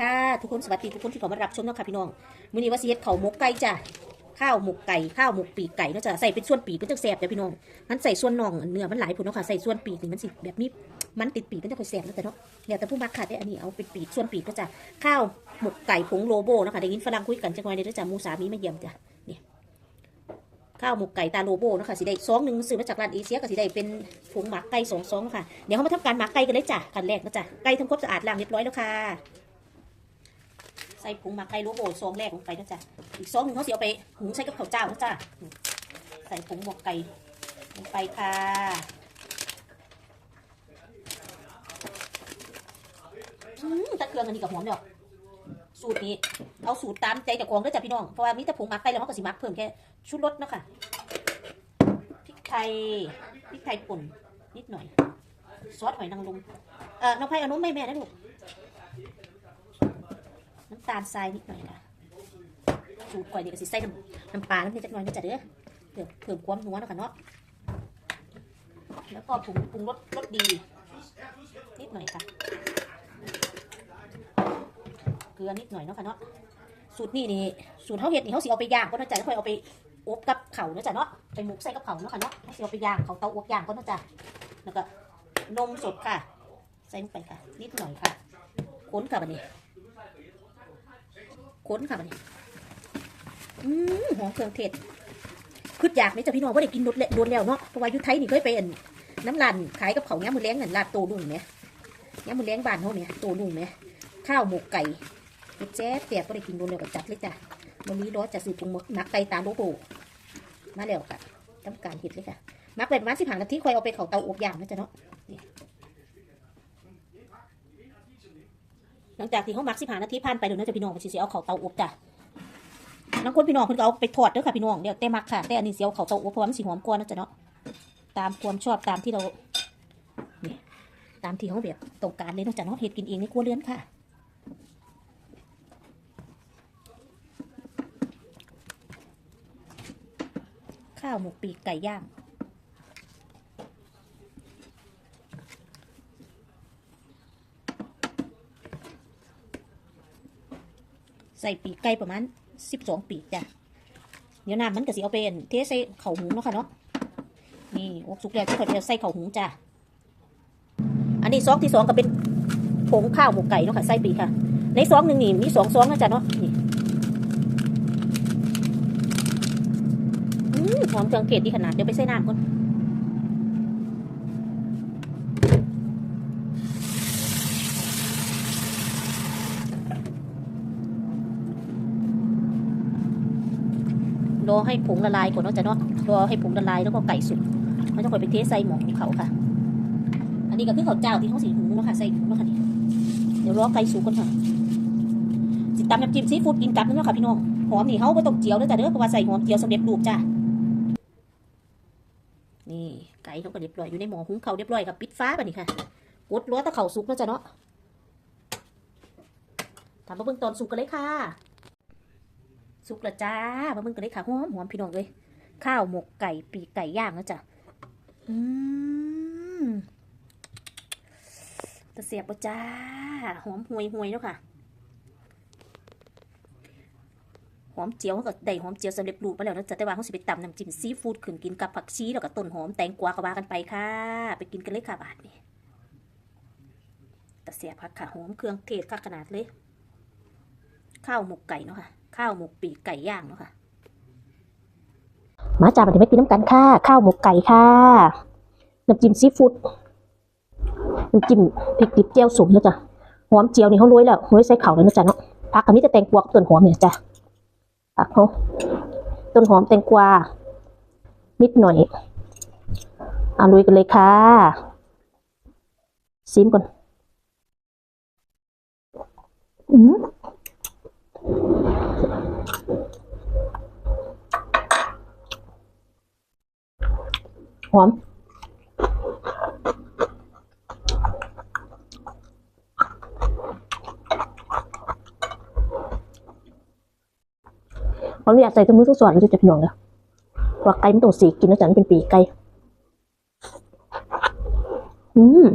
ค่ะทุกคนสวัสดีทุกคนที่เข้ามารับชมเนาะค่ะพี่น้องมื้อนี้ว่าสิเฮ็ดข้าวหมกไก่จ้ะข้าวหมกไก่ข้าวหมกปีกไก่เนาะจ้ะใส่เป็นส่วนปีกเป็นจังแซ่บเด้อพี่น้องมันใส่ส่วนน่องเนื้อมันหลายพุ่นเนาะค่ะใส่ส่วนปีกนี่มันสิแบบนี้มันติดปีกมันจะค่อยแซ่บแล้วแต่เนาะแล้วแต่ผู้มักค่ะได้อันนี้เอาเป็นปีกส่วนปีกเนาะจ้ะข้าวหมกไก่ผงโลโบเนาะค่ะได้ยินฝรั่งคุยกันจังหน่อยเด้อจ้ะมูสามีมาเยี่ยมจ้ะนี่ข้าวหมกไก่ตาโลโบเนาะค่ะสิได้ซองหนึ่งซื้อมาจากร้านเอเชียก็สิได้เป็นผงหมักไก่สองซองค่ะ เดี๋ยวเรามาทำการหมักไก่กันเลยจ้ะขั้นแรกนะจ้ะไก่ทำความสะอาดล้างเรียบร้อยแล้วค่ะ ใส่ผงหมักไก่โลโบซองแรกลงไปนะจ๊ะอีกซองหนึ่งเขาเสิเอาไปหุงใส่กับข้าวเจ้านะจ๊ะใส่ผงหมกไก่ลงไปค่ะอืมตะเกียงอันนี้กับหอมเดียวสูตรนี้เอาสูตรตามใจจากองด้วยจ้ะพี่น้องเพราะว่ามีแต่ผงหมักไก่แล้วมันก็สิหมักเพิ่มแค่ชุดรสเนาะคะพริกไทยพริกไทยป่นนิดหน่อยซอสหอยนางรมเอ่อน้องไผ่เอานุ่มไม่แม่นะลูก น้ำตาลทรายนิดหน่อยค่ะสูตรก่อยนี่ก็สิใส่น้ำน้ำปลาน้ำนิดจักหน่อยนะจ๊ะเด้อเพิ่มเพิ่มความนัวเนาะค่ะเนาะแล้วก็ปรุงปรุงรสรสดีนิดหน่อยค่ะเกลือนิดหน่อยเนาะค่ะเนาะสูตรนี่นี่สูตรเขาเห็ดนี่เขาสิเอาไปย่างก็นะจ๊ะแล้วค่อยเอาไปอบกับเข่าเนาะจ๊ะเนาะไปหมกใส่กับเข่าเนาะค่ะเนาะเขาสิเอาไปย่างเขาเตาอบย่างก็นะจ๊ะแล้วก็นมสดค่ะ ใส่ลงไปค่ะ นิดหน่อยค่ะ ค้นค่ะบัดนี้ ค้นค่ะบัดนี้อืมหอมเครื่องเทศคืออยากนี่จะพี่น้องว่าได้กินโดนแล้วโดนแล้วเนาะเพราะว่ายุไทยนี่เคยไปอันน้ำรันขายกับเขาเนี้ยมือเลี้ยงเงินลาดโตลุงไหมเนี้ยมือเลี้ยงบ้านเขาเนี่ยโตลุงไหมข้าวหมกไก่เฮ็ดแจ๊บเปียกก็ได้กินโดนแล้วก็จัดเลยจ้ะวันนี้ร้อจะสืบปรุงหมักไก่ตามโลโบมาแล้วค่ะทำการเห็ดเลยค่ะหมักไปประมาณสิบห้านาทีคอยเอาไปเขาเตาอบย่างนะจ๊ะเนาะนี่ หลังจากที่เขาหมักสิบห้านนาทีผ่านไปเดี๋ยวนะจ๊ะพี่น้องมันสิเอาเขาเตาอบจ้ะน้องคนพี่น้องเพิ่นก็เอาไปทอดเด้อค่ะพี่น้องเดี๋ยวแต่มักค่ะแต่อันนี้เสียวเขาเตาอบเพราะว่ามันสีหอมกว่านะจ๊ะเนาะตามความชอบตามที่เรานี่ตามที่เขาแบบต้องการเลยนะจ๊ะเนาะเฮ็ดกินเองในครัวเรือนค่ะข้าวหมกปีกไก่ย่าง ใส่ปีกไก่ประมาณสิบสองปีกจ้ะเดี๋ยวน้ำมันก็สิเอาเป็นเทใส่เข่าหุงเนาะค่ะเนาะนี่อกสุกแล้วที่เขาจะใส่เข่าหุงจ้ะอันนี้ซองที่สองก็เป็นผงข้าวหมกไก่เนาะค่ะใส่ปีกค่ะ ในซองหนึ่งนี่มีสองซองนะจ๊ะเนาะนี่หอมเครื่องเทศดีขนาดเดี๋ยวไปใส่น้ำก่อน รอให้ผงละลายก่อนเนาะจ๊ะเนาะรอให้ผงละลายแล้วก็ไก่สุกมันจะค่อยไปเทใส่หม้อของเขาค่ะ อันนี้ก็คือข้าวเจ้าที่เขาสีหุงเนาะค่ะใส่ถุงเนาะค่ะนี่เดี๋ยวรอไก่สุกก่อนค่ะสิตำน้ำจิ้มซีฟู้ดกินกับนั่นเนาะค่ะพี่น้องหอมนี่เขาไม่ต้องเจียวเด้อจ้ะเด้อเพราะว่าใส่หอมเจียวสำเร็จรูปจ้ะนี่ไก่เขาก็เรียบร้อยอยู่ในหม้อหุงเขาเรียบร้อยกับปิดฟ้าไปนี่ค่ะกดรั้วตะเข่าสุกเนาะจ้ะเนาะทำมาเบิ่งตอนสุกกันเลยค่ะ สุกละจ้ามาเบิ่งกันเลยค่ะหอมหอมพี่น้องเลยข้าวหมกไก่ปีกไก่ย่างนะจ๊ะอืมตะเสียบปะจ้าหอมห่วยห่วยแล้วค่ะหอมเจียวเขาก็ได้หอมเจียวสำเร็จรูปมาแล้วนะจ๊ะแต่ว่าเขาสิไปตำน้ำจิ้มซีฟู้ดขึ้นกินกับผักชีแล้วก็ต้นหอมแตงกวาก็ว่ากันไปค่ะ ไปกินกันเลยค่ะบาทนี้ตะเสียบผักค่ะหอมเครื่องเทศค่ะขนาดเลย ข้าวหมกไก่เนาะค่ะ ข้าวหมกปีกไก่ย่างเนาะค่ะมาจาบัดนี้ไปกินน้ำกันค่ะ ข้าวหมกไก่ค่ะน้ำจิ้มซีฟู้ดน้ำจิ้มพริกดิบเจียวสุ่มเนาะจ้ะหอมเจียวนี่เขาโรยแล้วโรยใส่เข่าวแล้วนะจ๊ะเนาะผักกับมีแต่แตงกวากับต้นหอมเนี่ยจ้ะผักเขาต้นหอมแตงกวานิดหน่อยเอาลุยกันเลยค่ะซิมก่อนอืม หอมขออนุญาตใส่ถุงมือทุกส่วนเลยจะพี่น้องเลยว่าไก่มันต้องสีกินนะจ๊ะมันเป็นปีไก่อืม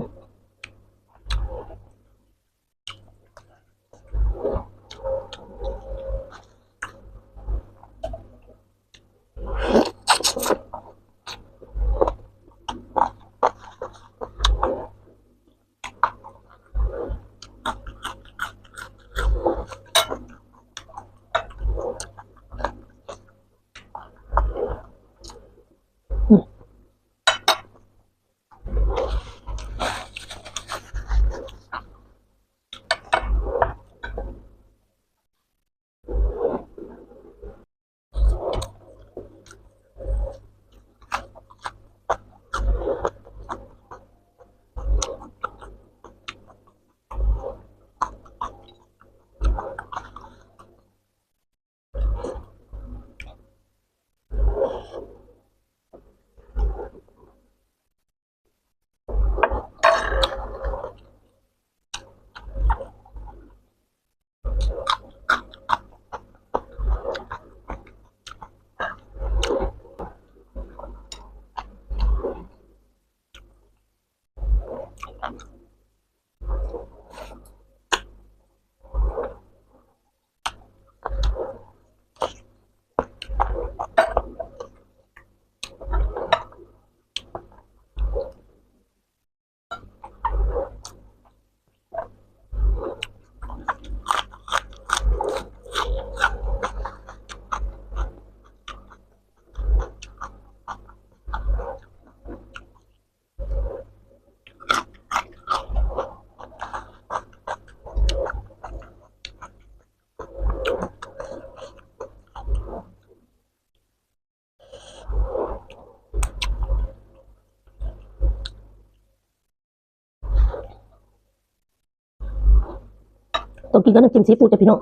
ต้องกินกับน้ำจิ้มซีฟู้ดจ้ะพี่น้อง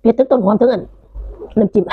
เผ็ดตึกต้นหอมถึงอันน้ำจิ้ม